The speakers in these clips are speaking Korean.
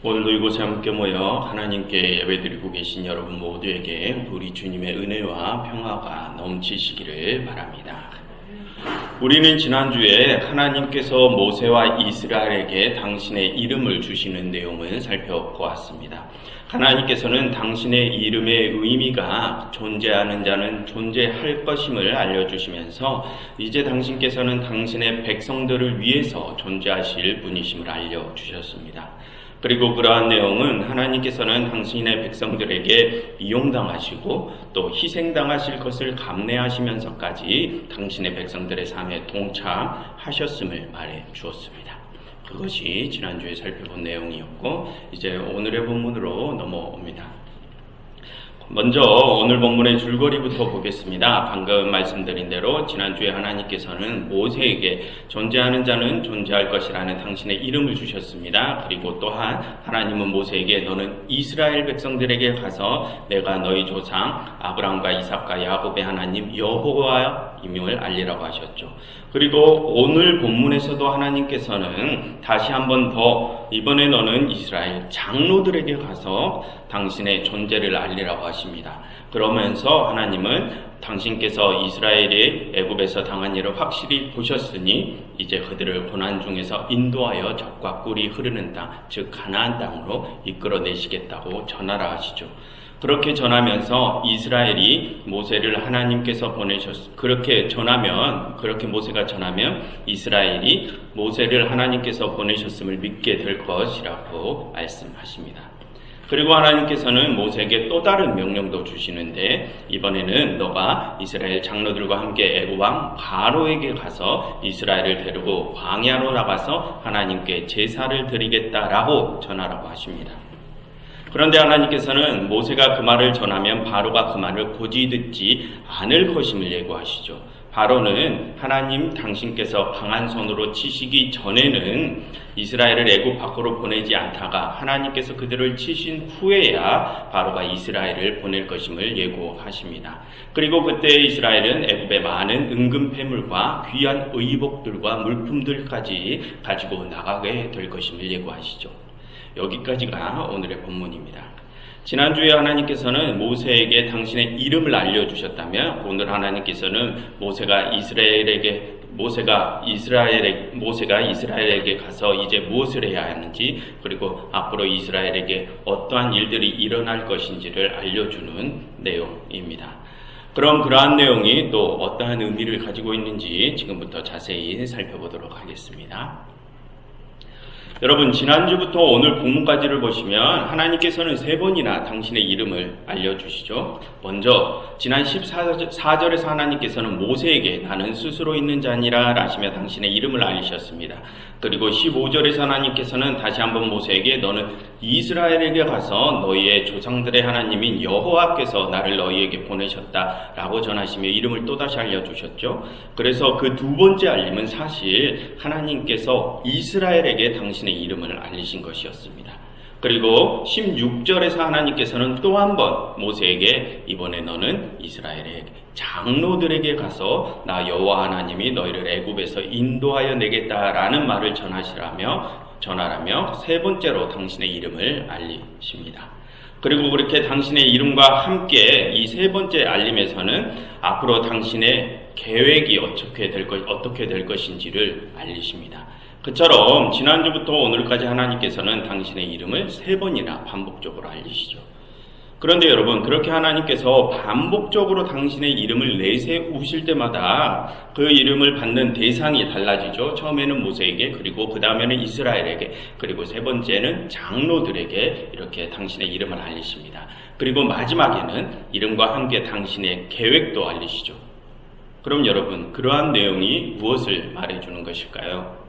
오늘도 이곳에 함께 모여 하나님께 예배드리고 계신 여러분 모두에게 우리 주님의 은혜와 평화가 넘치시기를 바랍니다. 우리는 지난주에 하나님께서 모세와 이스라엘에게 당신의 이름을 주시는 내용을 살펴보았습니다. 하나님께서는 당신의 이름의 의미가 존재하는 자는 존재할 것임을 알려주시면서 이제 당신께서는 당신의 백성들을 위해서 존재하실 분이심을 알려주셨습니다. 그리고 그러한 내용은 하나님께서는 당신의 백성들에게 이용당하시고 또 희생당하실 것을 감내하시면서까지 당신의 백성들의 삶에 동참하셨음을 말해 주었습니다. 그것이 지난주에 살펴본 내용이었고 이제 오늘의 본문으로 넘어옵니다. 먼저 오늘 본문의 줄거리부터 보겠습니다. 방금 말씀드린 대로 지난주에 하나님께서는 모세에게 존재하는 자는 존재할 것이라는 당신의 이름을 주셨습니다. 그리고 또한 하나님은 모세에게 너는 이스라엘 백성들에게 가서 내가 너희 조상 아브라함과 이삭과 야곱의 하나님 여호와임을 알리라고 하셨죠. 그리고 오늘 본문에서도 하나님께서는 다시 한번 더 이번에 너는 이스라엘 장로들에게 가서 당신의 존재를 알리라고 하 십니다. 그러면서 하나님은 당신께서 이스라엘이 애굽에서 당한 일을 확실히 보셨으니 이제 그들을 고난 중에서 인도하여 적과 꿀이 흐르는 땅, 즉 가나안 땅으로 이끌어내시겠다고 전하라 하시죠. 그렇게 전하면서 이스라엘이 모세를 하나님께서 보내셨 그렇게 전하면 그렇게 모세가 전하면 이스라엘이 모세를 하나님께서 보내셨음을 믿게 될 것이라고 말씀하십니다. 그리고 하나님께서는 모세에게 또 다른 명령도 주시는데 이번에는 너가 이스라엘 장로들과 함께 애굽 왕 바로에게 가서 이스라엘을 데리고 광야로 나가서 하나님께 제사를 드리겠다라고 전하라고 하십니다. 그런데 하나님께서는 모세가 그 말을 전하면 바로가 그 말을 고지 듣지 않을 것임을 예고하시죠. 바로는 하나님 당신께서 강한 손으로 치시기 전에는 이스라엘을 애굽 밖으로 보내지 않다가 하나님께서 그들을 치신 후에야 바로가 이스라엘을 보낼 것임을 예고하십니다. 그리고 그때 이스라엘은 애굽의 많은 은금 패물과 귀한 의복들과 물품들까지 가지고 나가게 될 것임을 예고하시죠. 여기까지가 오늘의 본문입니다. 지난주에 하나님께서는 모세에게 당신의 이름을 알려주셨다면 오늘 하나님께서는 모세가 이스라엘에게 모세가 이스라엘에 모세가 이스라엘에게 가서 이제 무엇을 해야 하는지 그리고 앞으로 이스라엘에게 어떠한 일들이 일어날 것인지를 알려주는 내용입니다. 그럼 그러한 내용이 또 어떠한 의미를 가지고 있는지 지금부터 자세히 살펴보도록 하겠습니다. 여러분 지난주부터 오늘 본문까지를 보시면 하나님께서는 세 번이나 당신의 이름을 알려주시죠. 먼저 지난 14절에서 하나님께서는 모세에게 나는 스스로 있는 자니라 라시며 당신의 이름을 알리셨습니다. 그리고 15절에서 하나님께서는 다시 한번 모세에게 너는 이스라엘에게 가서 너희의 조상들의 하나님인 여호와께서 나를 너희에게 보내셨다 라고 전하시며 이름을 또다시 알려주셨죠. 그래서 그 두 번째 알림은 사실 하나님께서 이스라엘에게 당신 의 이름을 알리신 것이었습니다. 그리고 16절에서 하나님께서는 또 한 번 모세에게 이번에 너는 이스라엘의 장로들에게 가서 나 여호와 하나님이 너희를 애굽에서 인도하여 내겠다라는 말을 전하시라며 전하라며 세 번째로 당신의 이름을 알리십니다. 그리고 그렇게 당신의 이름과 함께 이 세 번째 알림에서는 앞으로 당신의 계획이 어떻게 될 것, 어떻게 될 것인지를 알리십니다. 그처럼 지난주부터 오늘까지 하나님께서는 당신의 이름을 세 번이나 반복적으로 알리시죠. 그런데 여러분, 그렇게 하나님께서 반복적으로 당신의 이름을 내세우실 때마다 그 이름을 받는 대상이 달라지죠. 처음에는 모세에게, 그리고 그 다음에는 이스라엘에게, 그리고 세 번째는 장로들에게 이렇게 당신의 이름을 알리십니다. 그리고 마지막에는 이름과 함께 당신의 계획도 알리시죠. 그럼 여러분, 그러한 내용이 무엇을 말해주는 것일까요?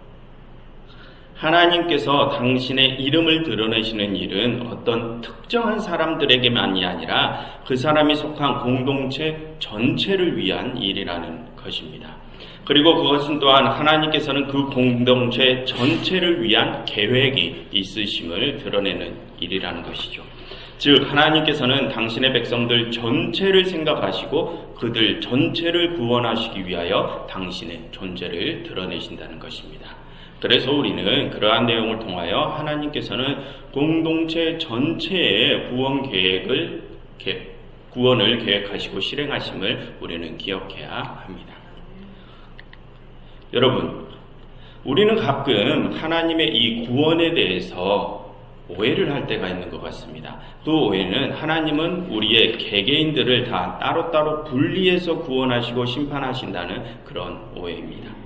하나님께서 당신의 이름을 드러내시는 일은 어떤 특정한 사람들에게만이 아니라 그 사람이 속한 공동체 전체를 위한 일이라는 것입니다. 그리고 그것은 또한 하나님께서는 그 공동체 전체를 위한 계획이 있으심을 드러내는 일이라는 것이죠. 즉, 하나님께서는 당신의 백성들 전체를 생각하시고 그들 전체를 구원하시기 위하여 당신의 존재를 드러내신다는 것입니다. 그래서 우리는 그러한 내용을 통하여 하나님께서는 공동체 전체의 구원 계획을 계- 구원을 계획하시고 실행하심을 우리는 기억해야 합니다. 여러분, 우리는 가끔 하나님의 이 구원에 대해서 오해를 할 때가 있는 것 같습니다. 그 오해는 하나님은 우리의 개개인들을 다 따로따로 분리해서 구원하시고 심판하신다는 그런 오해입니다.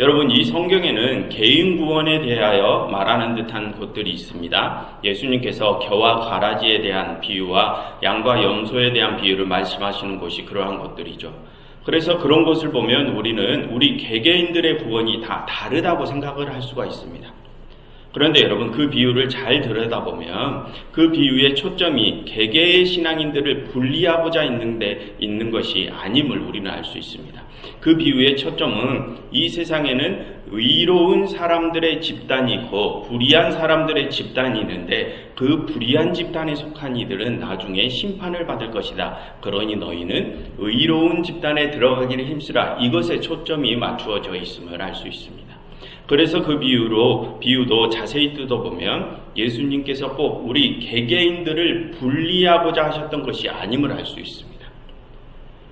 여러분, 이 성경에는 개인 구원에 대하여 말하는 듯한 것들이 있습니다. 예수님께서 겨와 가라지에 대한 비유와 양과 염소에 대한 비유를 말씀하시는 것이 그러한 것들이죠. 그래서 그런 것을 보면 우리는 우리 개개인들의 구원이 다 다르다고 생각을 할 수가 있습니다. 그런데 여러분 그 비유를 잘 들여다보면 그 비유의 초점이 개개의 신앙인들을 분리하고자 있는데 있는 것이 아님을 우리는 알 수 있습니다. 그 비유의 초점은 이 세상에는 의로운 사람들의 집단이 있고 불의한 사람들의 집단이 있는데 그 불의한 집단에 속한 이들은 나중에 심판을 받을 것이다. 그러니 너희는 의로운 집단에 들어가기를 힘쓰라. 이것에 초점이 맞추어져 있음을 알 수 있습니다. 그래서 그 비유로 비유도 자세히 뜯어보면 예수님께서 꼭 우리 개개인들을 분리하고자 하셨던 것이 아님을 알 수 있습니다.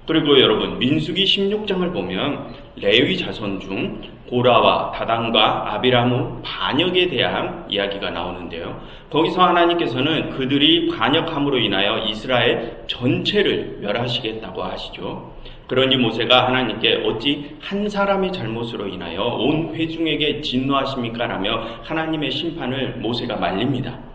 그리고 여러분 민수기 16장을 보면 레위 자손 중 고라와 다단과 아비라무 반역에 대한 이야기가 나오는데요. 거기서 하나님께서는 그들이 반역함으로 인하여 이스라엘 전체를 멸하시겠다고 하시죠. 그러니 모세가 하나님께 어찌 한 사람의 잘못으로 인하여 온 회중에게 진노하십니까? 라며 하나님의 심판을 모세가 말립니다.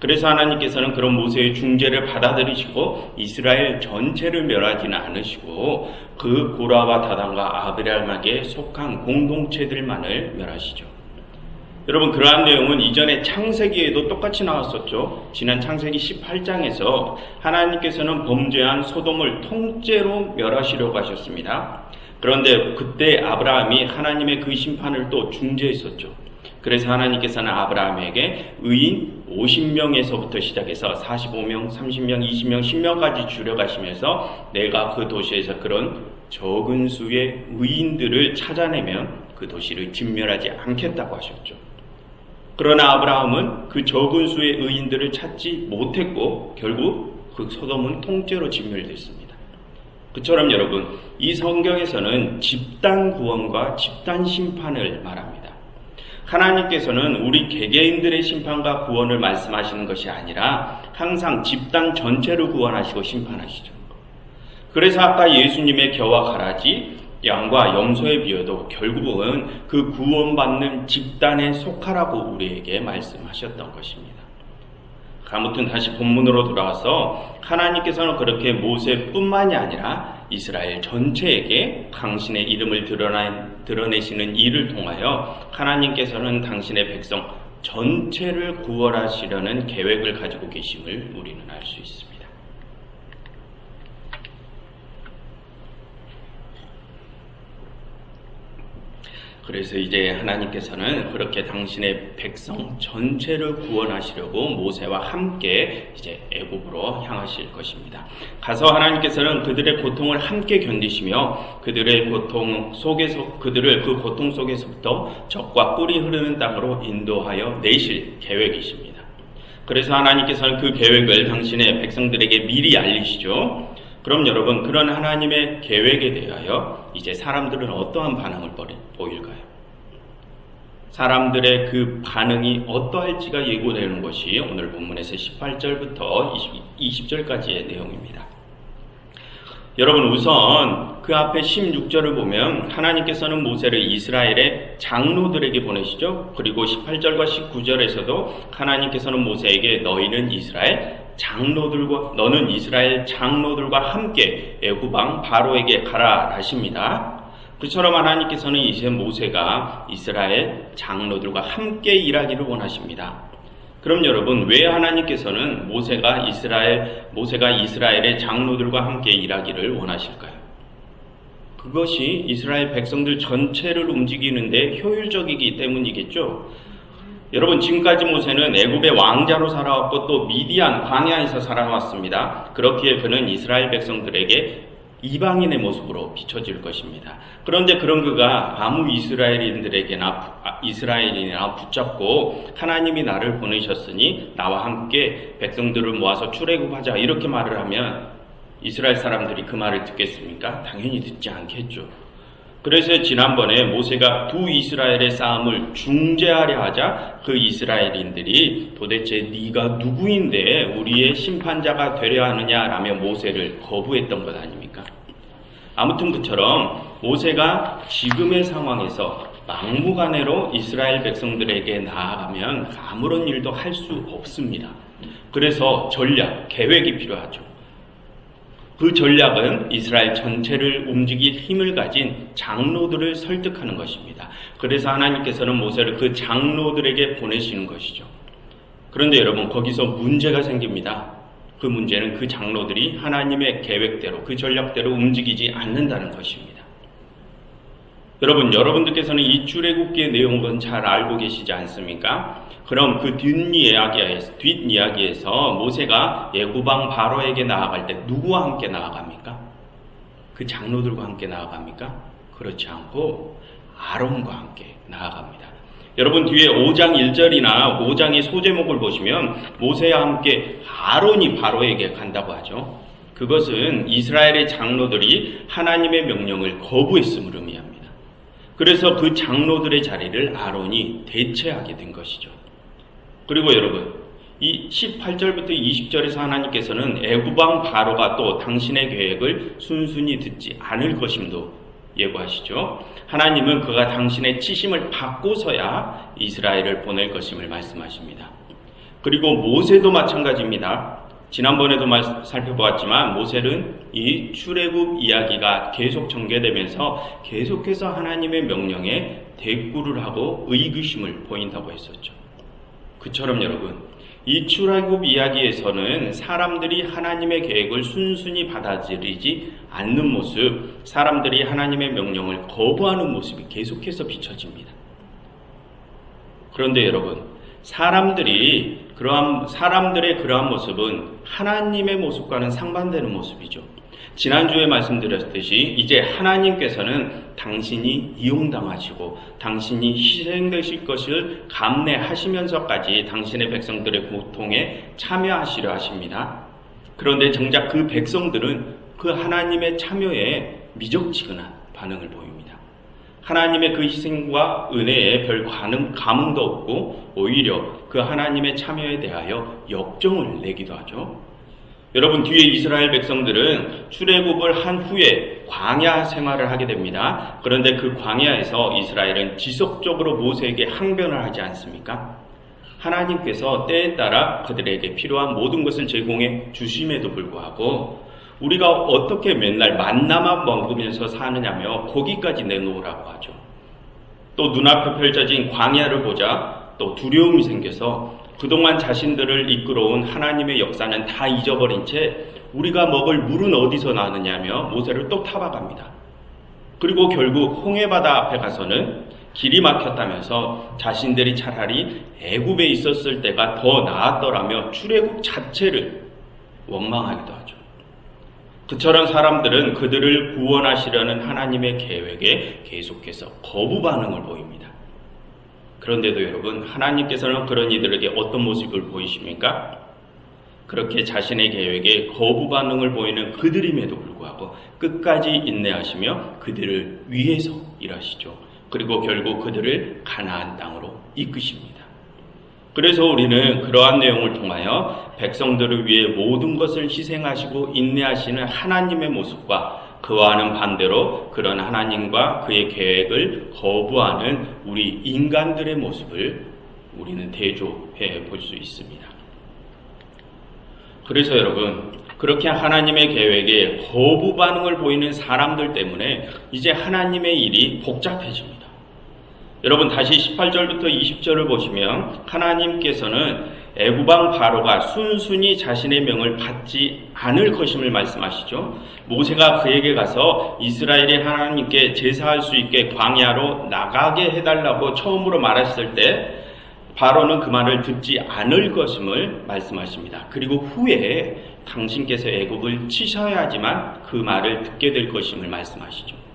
그래서 하나님께서는 그런 모세의 중재를 받아들이시고 이스라엘 전체를 멸하지는 않으시고 그 고라와 다단과 아브라함에게 속한 공동체들만을 멸하시죠. 여러분 그러한 내용은 이전에 창세기에도 똑같이 나왔었죠. 지난 창세기 18장에서 하나님께서는 범죄한 소돔을 통째로 멸하시려고 하셨습니다. 그런데 그때 아브라함이 하나님의 그 심판을 또 중재했었죠. 그래서 하나님께서는 아브라함에게 의인 50명에서부터 시작해서 45명, 30명, 20명, 10명까지 줄여가시면서 내가 그 도시에서 그런 적은 수의 의인들을 찾아내면 그 도시를 진멸하지 않겠다고 하셨죠. 그러나 아브라함은 그 적은 수의 의인들을 찾지 못했고 결국 그 소돔은 통째로 진멸됐습니다. 그처럼 여러분 이 성경에서는 집단 구원과 집단 심판을 말합니다. 하나님께서는 우리 개개인들의 심판과 구원을 말씀하시는 것이 아니라 항상 집단 전체를 구원하시고 심판하시죠. 그래서 아까 예수님의 겨와 가라지, 양과 염소에 비어도 결국은 그 구원받는 집단에 속하라고 우리에게 말씀하셨던 것입니다. 아무튼 다시 본문으로 돌아와서 하나님께서는 그렇게 모세뿐만이 아니라 이스라엘 전체에게 당신의 이름을 드러나, 드러내 시는 일을 통하여 하나님께서는 당신의 백성 전체를 구원하시려는 계획을 가지고 계심을 우리는 알 수 있습니다. 그래서 이제 하나님께서는 그렇게 당신의 백성 전체를 구원하시려고 모세와 함께 이제 애굽으로 향하실 것입니다. 가서 하나님께서는 그들의 고통을 함께 견디시며 그들의 고통 속에서 그들을 그 고통 속에서부터 적과 꿀이 흐르는 땅으로 인도하여 내실 계획이십니다. 그래서 하나님께서는 그 계획을 당신의 백성들에게 미리 알리시죠. 그럼 여러분 그런 하나님의 계획에 대하여 이제 사람들은 어떠한 반응을 보일까요? 사람들의 그 반응이 어떠할지가 예고되는 것이 오늘 본문에서 18절부터 20, 절까지의 내용입니다. 여러분 우선 그 앞에 16절을 보면 하나님께서는 모세를 이스라엘의 장로들에게 보내시죠. 그리고 18절과 19절에서도 하나님께서는 모세에게 너희는 이스라엘 장로들과 너는 이스라엘 장로들과 함께 애굽왕 바로에게 가라 하십니다. 그처럼 하나님께서는 이제 모세가 이스라엘 장로들과 함께 일하기를 원하십니다. 그럼 여러분 왜 하나님께서는 모세가 이스라엘 모세가 이스라엘의 장로들과 함께 일하기를 원하실까요? 그것이 이스라엘 백성들 전체를 움직이는데 효율적이기 때문이겠죠. 여러분 지금까지 모세는 애굽의 왕자로 살아왔고 또 미디안 광야에서 살아왔습니다. 그렇기에 그는 이스라엘 백성들에게 이방인의 모습으로 비춰질 것입니다. 그런데 그런 그가 아무 이스라엘인들에게나 부- 아, 이스라엘이나 붙잡고 하나님이 나를 보내셨으니 나와 함께 백성들을 모아서 출애굽하자 이렇게 말을 하면 이스라엘 사람들이 그 말을 듣겠습니까? 당연히 듣지 않겠죠. 그래서 지난번에 모세가 두 이스라엘의 싸움을 중재하려 하자 그 이스라엘인들이 도대체 네가 누구인데 우리의 심판자가 되려 하느냐라며 모세를 거부했던 것 아닙니까? 아무튼 그처럼 모세가 지금의 상황에서 막무가내로 이스라엘 백성들에게 나아가면 아무런 일도 할 수 없습니다. 그래서 전략, 계획이 필요하죠. 그 전략은 이스라엘 전체를 움직일 힘을 가진 장로들을 설득하는 것입니다. 그래서 하나님께서는 모세를 그 장로들에게 보내시는 것이죠. 그런데 여러분, 거기서 문제가 생깁니다. 그 문제는 그 장로들이 하나님의 계획대로, 그 전략대로 움직이지 않는다는 것입니다. 여러분, 여러분들께서는 이 출애굽기의 내용은 잘 알고 계시지 않습니까? 그럼 그 뒷이야기에서, 뒷이야기에서 모세가 예구방 바로에게 나아갈 때 누구와 함께 나아갑니까? 그 장로들과 함께 나아갑니까? 그렇지 않고 아론과 함께 나아갑니다. 여러분 뒤에 5장 1절이나 5장의 소제목을 보시면 모세와 함께 아론이 바로에게 간다고 하죠. 그것은 이스라엘의 장로들이 하나님의 명령을 거부했음을 의미합니다. 그래서 그 장로들의 자리를 아론이 대체하게 된 것이죠. 그리고 여러분, 이 18절부터 20절에서 하나님께서는 애구방 바로가 또 당신의 계획을 순순히 듣지 않을 것임도 예고하시죠. 하나님은 그가 당신의 치심을 받고서야 이스라엘을 보낼 것임을 말씀하십니다. 그리고 모세도 마찬가지입니다. 지난번에도 말- 살펴보았지만 모세는 이 출애굽 이야기가 계속 전개되면서 계속해서 하나님의 명령에 대꾸를 하고 의구심을 보인다고 했었죠. 그처럼 여러분, 이 출애굽 이야기에서는 사람들이 하나님의 계획을 순순히 받아들이지 않는 모습, 사람들이 하나님의 명령을 거부하는 모습이 계속해서 비춰집니다. 그런데 여러분, 사람들이 그러한 사람들의 그러한 모습은 하나님의 모습과는 상반되는 모습이죠. 지난주에 말씀드렸듯이 이제 하나님께서는 당신이 이용당하시고 당신이 희생되실 것을 감내하시면서까지 당신의 백성들의 고통에 참여하시려 하십니다. 그런데 정작 그 백성들은 그 하나님의 참여에 미적지근한 반응을 보입니다. 하나님의 그 희생과 은혜에 별 반응, 감흥도 없고 오히려 그 하나님의 참여에 대하여 역정을 내기도 하죠. 여러분 뒤에 이스라엘 백성들은 출애굽을 한 후에 광야 생활을 하게 됩니다. 그런데 그 광야에서 이스라엘은 지속적으로 모세에게 항변을 하지 않습니까? 하나님께서 때에 따라 그들에게 필요한 모든 것을 제공해 주심에도 불구하고 우리가 어떻게 맨날 만나만 먹으면서 사느냐며 고기까지 내놓으라고 하죠. 또 눈앞에 펼쳐진 광야를 보자 또 두려움이 생겨서 그동안 자신들을 이끌어온 하나님의 역사는 다 잊어버린 채 우리가 먹을 물은 어디서 나느냐며 모세를 또 타박합니다. 그리고 결국 홍해바다 앞에 가서는 길이 막혔다면서 자신들이 차라리 애굽에 있었을 때가 더 나았더라며 출애굽 자체를 원망하기도 하죠. 그처럼 사람들은 그들을 구원하시려는 하나님의 계획에 계속해서 거부 반응을 보입니다. 그런데도 여러분, 하나님께서는 그런 이들에게 어떤 모습을 보이십니까? 그렇게 자신의 계획에 거부 반응을 보이는 그들임에도 불구하고 끝까지 인내하시며 그들을 위해서 일하시죠. 그리고 결국 그들을 가나안 땅으로 이끄십니다. 그래서 우리는 그러한 내용을 통하여 백성들을 위해 모든 것을 희생하시고 인내하시는 하나님의 모습과 그와는 반대로 그런 하나님과 그의 계획을 거부하는 우리 인간들의 모습을 우리는 대조해 볼 수 있습니다. 그래서 여러분, 그렇게 하나님의 계획에 거부 반응을 보이는 사람들 때문에 이제 하나님의 일이 복잡해집니다. 여러분 다시 18절부터 20절을 보시면 하나님께서는 애구방 바로가 순순히 자신의 명을 받지 않을 것임을 말씀하시죠. 모세가 그에게 가서 이스라엘이 하나님께 제사할 수 있게 광야로 나가게 해달라고 처음으로 말했을 때 바로는 그 말을 듣지 않을 것임을 말씀하십니다. 그리고 후에 당신께서 애굽을 치셔야지만 그 말을 듣게 될 것임을 말씀하시죠.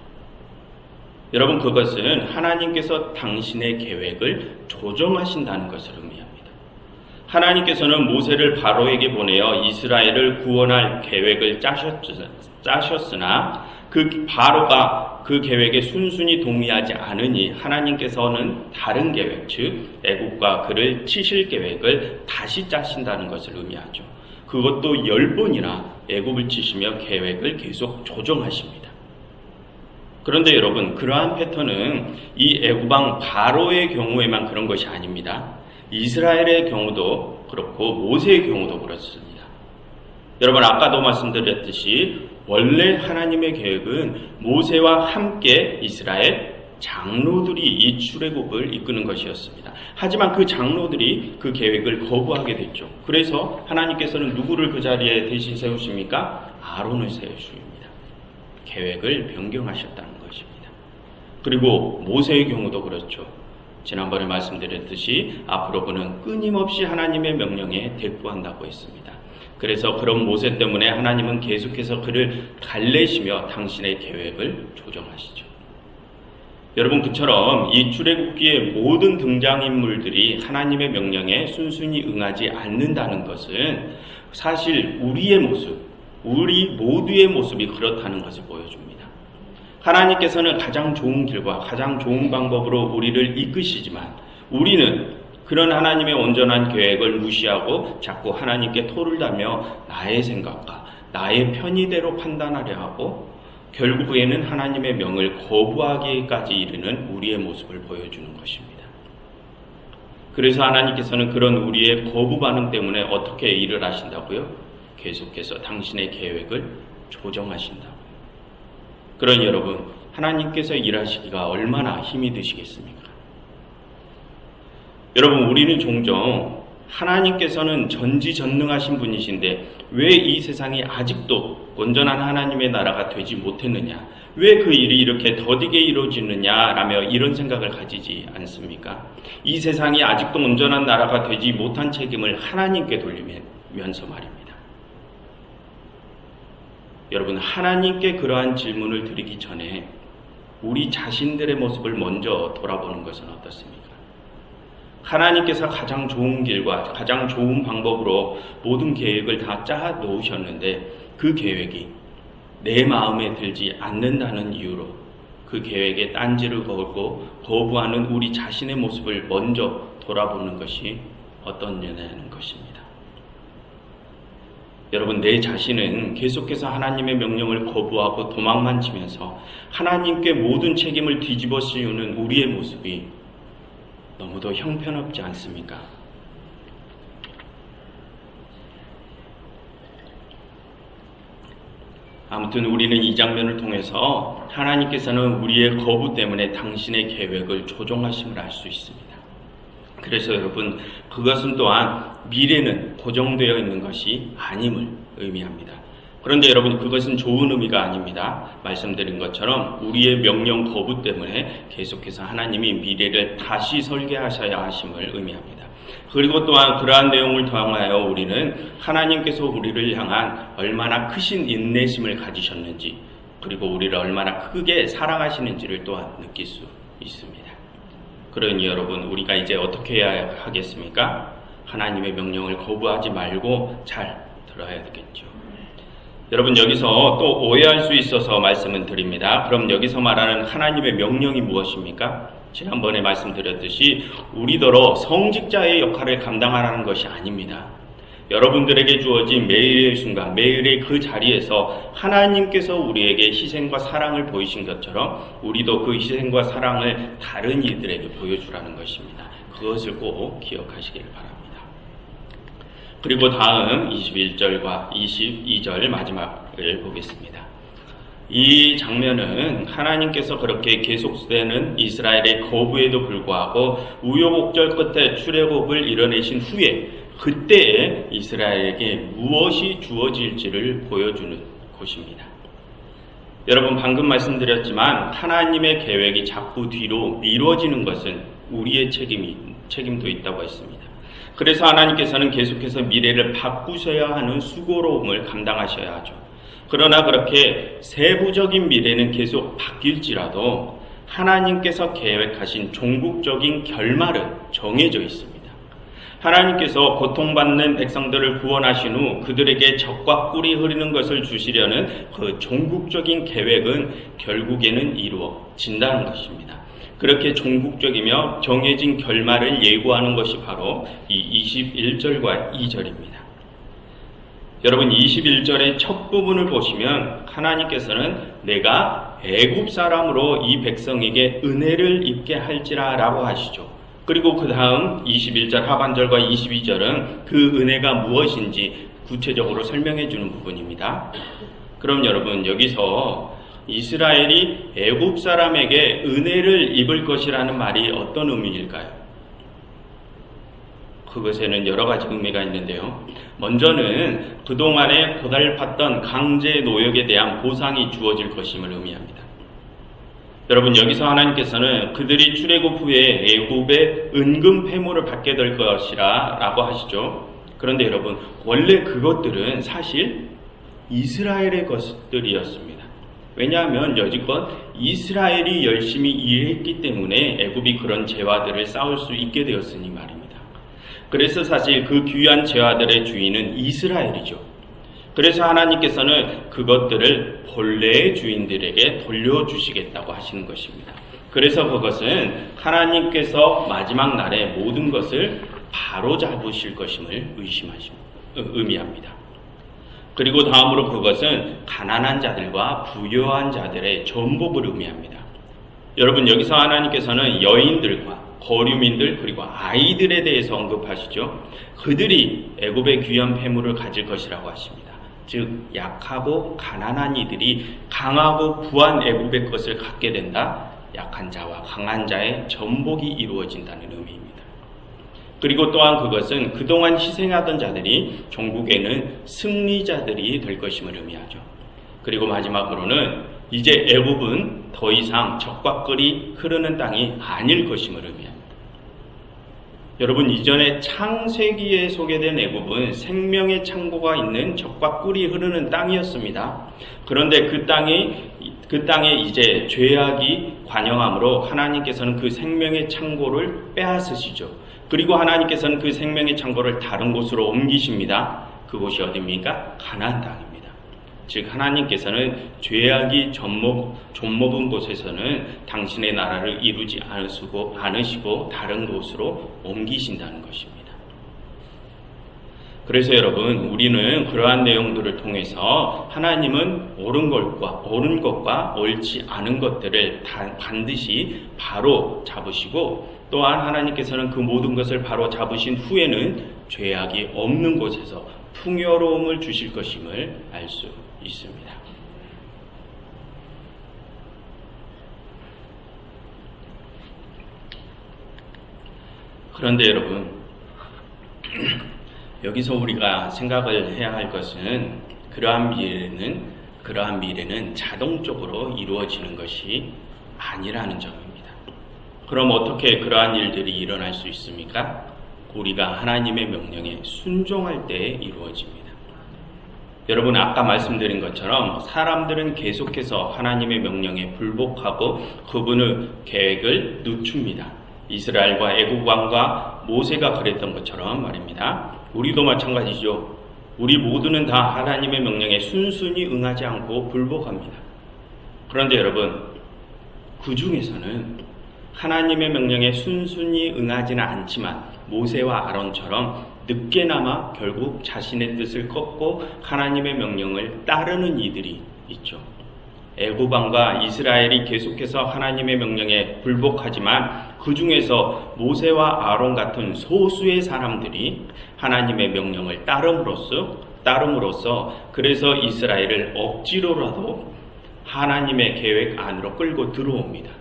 여러분 그것은 하나님께서 당신의 계획을 조정하신다는 것을 의미합니다. 하나님께서는 모세를 바로에게 보내어 이스라엘을 구원할 계획을 짜셨으나 그 바로가 그 계획에 순순히 동의하지 않으니 하나님께서는 다른 계획, 즉 애국과 그를 치실 계획을 다시 짜신다는 것을 의미하죠. 그것도 열 번이나 애국을 치시며 계획을 계속 조정하십니다. 그런데 여러분, 그러한 패턴은 이 애구방 바로의 경우에만 그런 것이 아닙니다. 이스라엘의 경우도 그렇고 모세의 경우도 그렇습니다. 여러분 아까도 말씀드렸듯이 원래 하나님의 계획은 모세와 함께 이스라엘 장로들이 이 출애굽을 이끄는 것이었습니다. 하지만 그 장로들이 그 계획을 거부하게 됐죠. 그래서 하나님께서는 누구를 그 자리에 대신 세우십니까? 아론을 세우십니다. 계획을 변경하셨다는 것입니다. 그리고 모세의 경우도 그렇죠. 지난번에 말씀드렸듯이 앞으로 그는 끊임없이 하나님의 명령에 대꾸한다고 했습니다. 그래서 그런 모세 때문에 하나님은 계속해서 그를 달래시며 당신의 계획을 조정하시죠. 여러분 그처럼 이 출애굽기의 모든 등장인물들이 하나님의 명령에 순순히 응하지 않는다는 것은 사실 우리의 모습, 우리 모두의 모습이 그렇다는 것을 보여줍니다. 하나님께서는 가장 좋은 길과 가장 좋은 방법으로 우리를 이끄시지만 우리는 그런 하나님의 온전한 계획을 무시하고 자꾸 하나님께 토를 다며 나의 생각과 나의 편의대로 판단하려 하고 결국에는 하나님의 명을 거부하기까지 이르는 우리의 모습을 보여주는 것입니다. 그래서 하나님께서는 그런 우리의 거부 반응 때문에 어떻게 일을 하신다고요? 계속해서 당신의 계획을 조정하신다고요. 그런 여러분, 하나님께서 일하시기가 얼마나 힘이 드시겠습니까? 여러분, 우리는 종종 하나님께서는 전지전능하신 분이신데 왜 이 세상이 아직도 온전한 하나님의 나라가 되지 못했느냐? 왜 그 일이 이렇게 더디게 이루어지느냐 라며 이런 생각을 가지지 않습니까? 이 세상이 아직도 온전한 나라가 되지 못한 책임을 하나님께 돌리면서 말입니다. 여러분, 하나님께 그러한 질문을 드리기 전에 우리 자신들의 모습을 먼저 돌아보는 것은 어떻습니까? 하나님께서 가장 좋은 길과 가장 좋은 방법으로 모든 계획을 다 짜 놓으셨는데 그 계획이 내 마음에 들지 않는다는 이유로 그 계획에 딴지를 걸고 거부하는 우리 자신의 모습을 먼저 돌아보는 것이 어떤냐는 것입니다. 여러분, 내 자신은 계속해서 하나님의 명령을 거부하고 도망만 치면서 하나님께 모든 책임을 뒤집어 씌우는 우리의 모습이 너무도 형편없지 않습니까? 아무튼 우리는 이 장면을 통해서 하나님께서는 우리의 거부 때문에 당신의 계획을 조종하심을 알 수 있습니다. 그래서 여러분, 그것은 또한 미래는 고정되어 있는 것이 아님을 의미합니다. 그런데 여러분 그것은 좋은 의미가 아닙니다. 말씀드린 것처럼 우리의 명령 거부 때문에 계속해서 하나님이 미래를 다시 설계하셔야 하심을 의미합니다. 그리고 또한 그러한 내용을 통하여 우리는 하나님께서 우리를 향한 얼마나 크신 인내심을 가지셨는지 그리고 우리를 얼마나 크게 사랑하시는지를 또한 느낄 수 있습니다. 그러니 여러분 우리가 이제 어떻게 해야 하겠습니까? 하나님의 명령을 거부하지 말고 잘 들어야 되겠죠. 여러분 여기서 또 오해할 수 있어서 말씀을 드립니다. 그럼 여기서 말하는 하나님의 명령이 무엇입니까? 지난번에 말씀드렸듯이 우리더러 성직자의 역할을 감당하라는 것이 아닙니다. 여러분들에게 주어진 매일의 순간, 매일의 그 자리에서 하나님께서 우리에게 희생과 사랑을 보이신 것처럼 우리도 그 희생과 사랑을 다른 이들에게 보여주라는 것입니다. 그것을 꼭 기억하시길 바랍니다. 그리고 다음 21절과 22절 마지막을 보겠습니다. 이 장면은 하나님께서 그렇게 계속되는 이스라엘의 거부에도 불구하고 우여곡절 끝에 출애굽을 이뤄내신 후에 그때에 이스라엘에게 무엇이 주어질지를 보여주는 곳입니다. 여러분 방금 말씀드렸지만 하나님의 계획이 자꾸 뒤로 미뤄지는 것은 우리의 책임이 책임도 있다고 했습니다. 그래서 하나님께서는 계속해서 미래를 바꾸셔야 하는 수고로움을 감당하셔야 하죠. 그러나 그렇게 세부적인 미래는 계속 바뀔지라도 하나님께서 계획하신 종국적인 결말은 정해져 있습니다. 하나님께서 고통받는 백성들을 구원하신 후 그들에게 적과 꿀이 흐르는 것을 주시려는 그 종국적인 계획은 결국에는 이루어진다는 것입니다. 그렇게 종국적이며 정해진 결말을 예고하는 것이 바로 이 21절과 2절입니다. 여러분 21절의 첫 부분을 보시면 하나님께서는 내가 애굽 사람으로 이 백성에게 은혜를 입게 할지라라고 하시죠. 그리고 그 다음 21절 하반절과 22절은 그 은혜가 무엇인지 구체적으로 설명해 주는 부분입니다. 그럼 여러분 여기서 이스라엘이 애굽 사람에게 은혜를 입을 것이라는 말이 어떤 의미일까요? 그것에는 여러 가지 의미가 있는데요. 먼저는 그동안에 고달팠던 강제 노역에 대한 보상이 주어질 것임을 의미합니다. 여러분 여기서 하나님께서는 그들이 출애굽 후에 애굽의 은금 폐모를 받게 될 것이라 라고 하시죠. 그런데 여러분 원래 그것들은 사실 이스라엘의 것들이었습니다. 왜냐하면 여지껏 이스라엘이 열심히 일했기 때문에 애굽이 그런 재화들을 쌓을 수 있게 되었으니 말입니다. 그래서 사실 그 귀한 재화들의 주인은 이스라엘이죠. 그래서 하나님께서는 그것들을 본래의 주인들에게 돌려주시겠다고 하시는 것입니다. 그래서 그것은 하나님께서 마지막 날에 모든 것을 바로 잡으실 것임을 의심하십니다. 의미합니다. 그리고 다음으로 그것은 가난한 자들과 부유한 자들의 전복을 의미합니다. 여러분 여기서 하나님께서는 여인들과 거류민들 그리고 아이들에 대해서 언급하시죠. 그들이 애굽의 귀한 폐물을 가질 것이라고 하십니다. 즉 약하고 가난한 이들이 강하고 부한 애굽의 것을 갖게 된다. 약한 자와 강한 자의 전복이 이루어진다는 의미입니다. 그리고 또한 그것은 그동안 희생하던 자들이 종국에는 승리자들이 될 것임을 의미하죠. 그리고 마지막으로는 이제 애굽은 더 이상 적과 끓이 흐르는 땅이 아닐 것임을 의미합니다. 여러분 이전에 창세기에 소개된 애굽은 생명의 창고가 있는 적과 꿀이 흐르는 땅이었습니다. 그런데 그 땅이 그 땅에 이제 죄악이 관영함으로 하나님께서는 그 생명의 창고를 빼앗으시죠. 그리고 하나님께서는 그 생명의 창고를 다른 곳으로 옮기십니다. 그곳이 어디입니까? 가나안 땅입니다. 즉 하나님께서는 죄악이 접목, 좀먹은 곳에서는 당신의 나라를 이루지 않으시고, 않으시고 다른 곳으로 옮기신다는 것입니다. 그래서 여러분 우리는 그러한 내용들을 통해서 하나님은 옳은 것과 옳은 것과 옳지 않은 것들을 반드시 바로 잡으시고 또한 하나님께서는 그 모든 것을 바로 잡으신 후에는 죄악이 없는 곳에서 풍요로움을 주실 것임을 알 수 있습니다. 그런데 여러분, 여기서 우리가 생각을 해야 할 것은 그러한 미래는 그러한 미래는 자동적으로 이루어지는 것이 아니라는 점입니다. 그럼 어떻게 그러한 일들이 일어날 수 있습니까? 우리가 하나님의 명령에 순종할 때에 이루어집니다. 여러분 아까 말씀드린 것처럼 사람들은 계속해서 하나님의 명령에 불복하고 그분의 계획을 늦춥니다. 이스라엘과 애국 왕과 모세가 그랬던 것처럼 말입니다. 우리도 마찬가지죠. 우리 모두는 다 하나님의 명령에 순순히 응하지 않고 불복합니다. 그런데 여러분 그 중에서는 하나님의 명령에 순순히 응하지는 않지만 모세와 아론처럼 늦게나마 결국 자신의 뜻을 꺾고 하나님의 명령을 따르는 이들이 있죠. 애굽왕과 이스라엘이 계속해서 하나님의 명령에 불복하지만 그 중에서 모세와 아론 같은 소수의 사람들이 하나님의 명령을 따름으로써 따름으로써 그래서 이스라엘을 억지로라도 하나님의 계획 안으로 끌고 들어옵니다.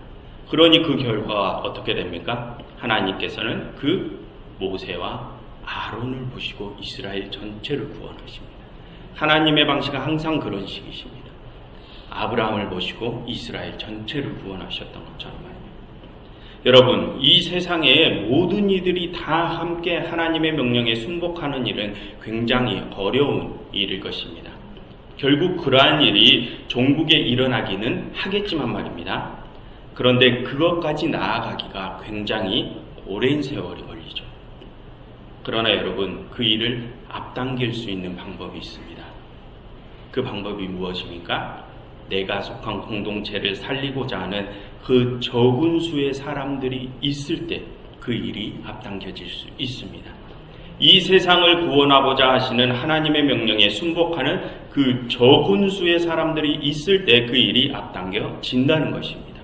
그러니 그 결과가 어떻게 됩니까? 하나님께서는 그 모세와 아론을 보시고 이스라엘 전체를 구원하십니다. 하나님의 방식은 항상 그런 식이십니다. 아브라함을 보시고 이스라엘 전체를 구원하셨던 것처럼 말입니다. 여러분, 이 세상의 모든 이들이 다 함께 하나님의 명령에 순복하는 일은 굉장히 어려운 일일 것입니다. 결국 그러한 일이 종국에 일어나기는 하겠지만 말입니다. 그런데 그것까지 나아가기가 굉장히 오랜 세월이 걸리죠. 그러나 여러분, 그 일을 앞당길 수 있는 방법이 있습니다. 그 방법이 무엇입니까? 내가 속한 공동체를 살리고자 하는 그 적은 수의 사람들이 있을 때 그 일이 앞당겨질 수 있습니다. 이 세상을 구원하고자 하시는 하나님의 명령에 순복하는 그 적은 수의 사람들이 있을 때 그 일이 앞당겨진다는 것입니다.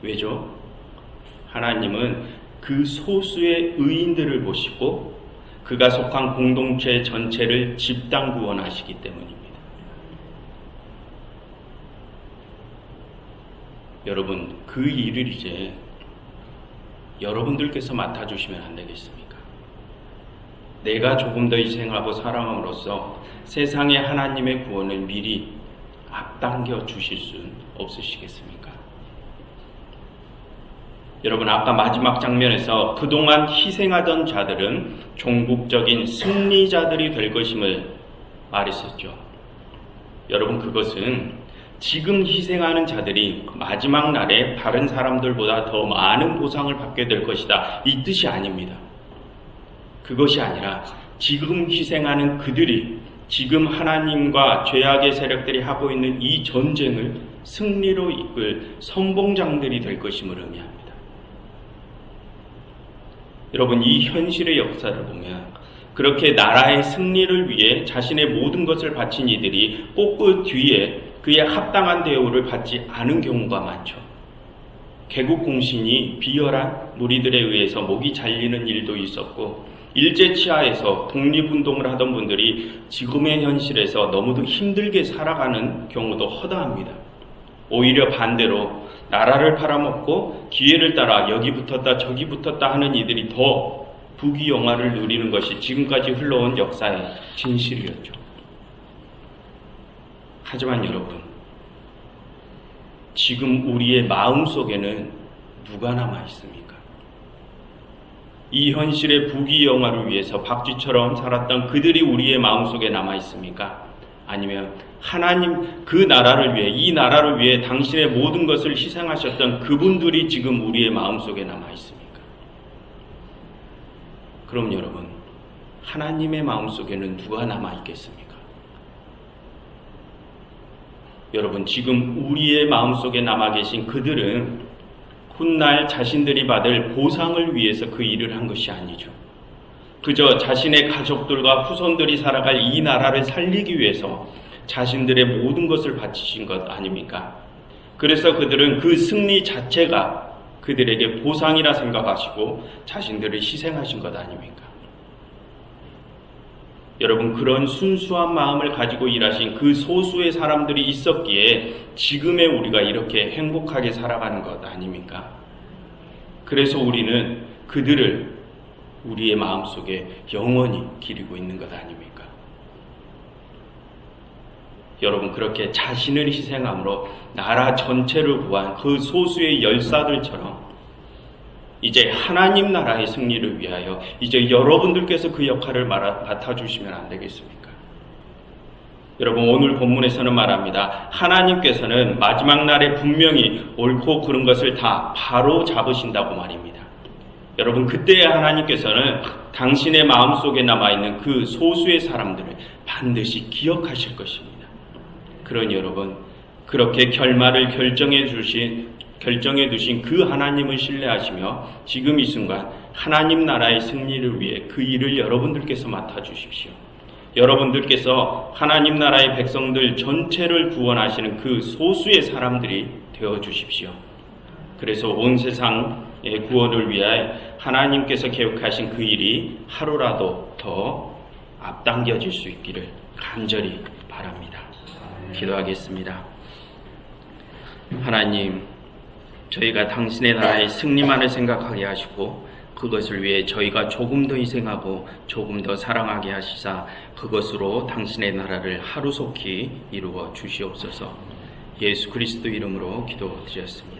왜죠? 하나님은 그 소수의 의인들을 보시고 그가 속한 공동체 전체를 집단 구원하시기 때문입니다. 여러분, 그 일을 이제 여러분들께서 맡아주시면 안 되겠습니까? 내가 조금 더 희생하고 사랑함으로써 세상의 하나님의 구원을 미리 앞당겨 주실 수는 없으시겠습니까? 여러분, 아까 마지막 장면에서 그동안 희생하던 자들은 종국적인 승리자들이 될 것임을 말했었죠. 여러분, 그것은 지금 희생하는 자들이 마지막 날에 다른 사람들보다 더 많은 보상을 받게 될 것이다. 이 뜻이 아닙니다. 그것이 아니라 지금 희생하는 그들이 지금 하나님과 죄악의 세력들이 하고 있는 이 전쟁을 승리로 이끌 선봉장들이 될 것임을 의미합니다. 여러분, 이 현실의 역사를 보면 그렇게 나라의 승리를 위해 자신의 모든 것을 바친 이들이 꼭 그 뒤에 그의 합당한 대우를 받지 않은 경우가 많죠. 개국 공신이 비열한 무리들에 의해서 목이 잘리는 일도 있었고 일제 치하에서 독립운동을 하던 분들이 지금의 현실에서 너무도 힘들게 살아가는 경우도 허다합니다. 오히려 반대로 나라를 팔아먹고 기회를 따라 여기 붙었다 저기 붙었다 하는 이들이 더 부귀영화를 누리는 것이 지금까지 흘러온 역사의 진실이었죠. 하지만 여러분, 지금 우리의 마음 속에는 누가 남아 있습니까? 이 현실의 부귀영화를 위해서 박쥐처럼 살았던 그들이 우리의 마음 속에 남아 있습니까? 아니면 하나님 그 나라를 위해 이 나라를 위해 당신의 모든 것을 희생하셨던 그분들이 지금 우리의 마음 속에 남아 있습니까? 그럼 여러분 하나님의 마음 속에는 누가 남아 있겠습니까? 여러분, 지금 우리의 마음속에 남아 계신 그들은 훗날 자신들이 받을 보상을 위해서 그 일을 한 것이 아니죠. 그저 자신의 가족들과 후손들이 살아갈 이 나라를 살리기 위해서 자신들의 모든 것을 바치신 것 아닙니까? 그래서 그들은 그 승리 자체가 그들에게 보상이라 생각하시고 자신들을 희생하신 것 아닙니까? 여러분 그런 순수한 마음을 가지고 일하신 그 소수의 사람들이 있었기에 지금의 우리가 이렇게 행복하게 살아가는 것 아닙니까? 그래서 우리는 그들을 우리의 마음속에 영원히 기리고 있는 것 아닙니까? 여러분 그렇게 자신을 희생함으로 나라 전체를 구한 그 소수의 열사들처럼 이제 하나님 나라의 승리를 위하여 이제 여러분들께서 그 역할을 맡아주시면 안 되겠습니까? 여러분 오늘 본문에서는 말합니다. 하나님께서는 마지막 날에 분명히 옳고 그른 것을 다 바로 잡으신다고 말입니다. 여러분 그때 하나님께서는 당신의 마음속에 남아있는 그 소수의 사람들을 반드시 기억하실 것입니다. 그러니 여러분 그렇게 결말을 결정해 주신 결정해 두신 그 하나님을 신뢰하시며 지금 이 순간 하나님 나라의 승리를 위해 그 일을 여러분들께서 맡아 주십시오. 여러분들께서 하나님 나라의 백성들 전체를 구원하시는 그 소수의 사람들이 되어 주십시오. 그래서 온 세상의 구원을 위하여 하나님께서 계획하신 그 일이 하루라도 더 앞당겨질 수 있기를 간절히 바랍니다. 기도하겠습니다. 하나님, 저희가 당신의 나라의 승리만을 생각하게 하시고 그것을 위해 저희가 조금 더 희생하고 조금 더 사랑하게 하시사 그것으로 당신의 나라를 하루속히 이루어 주시옵소서 예수 그리스도 이름으로 기도드렸습니다.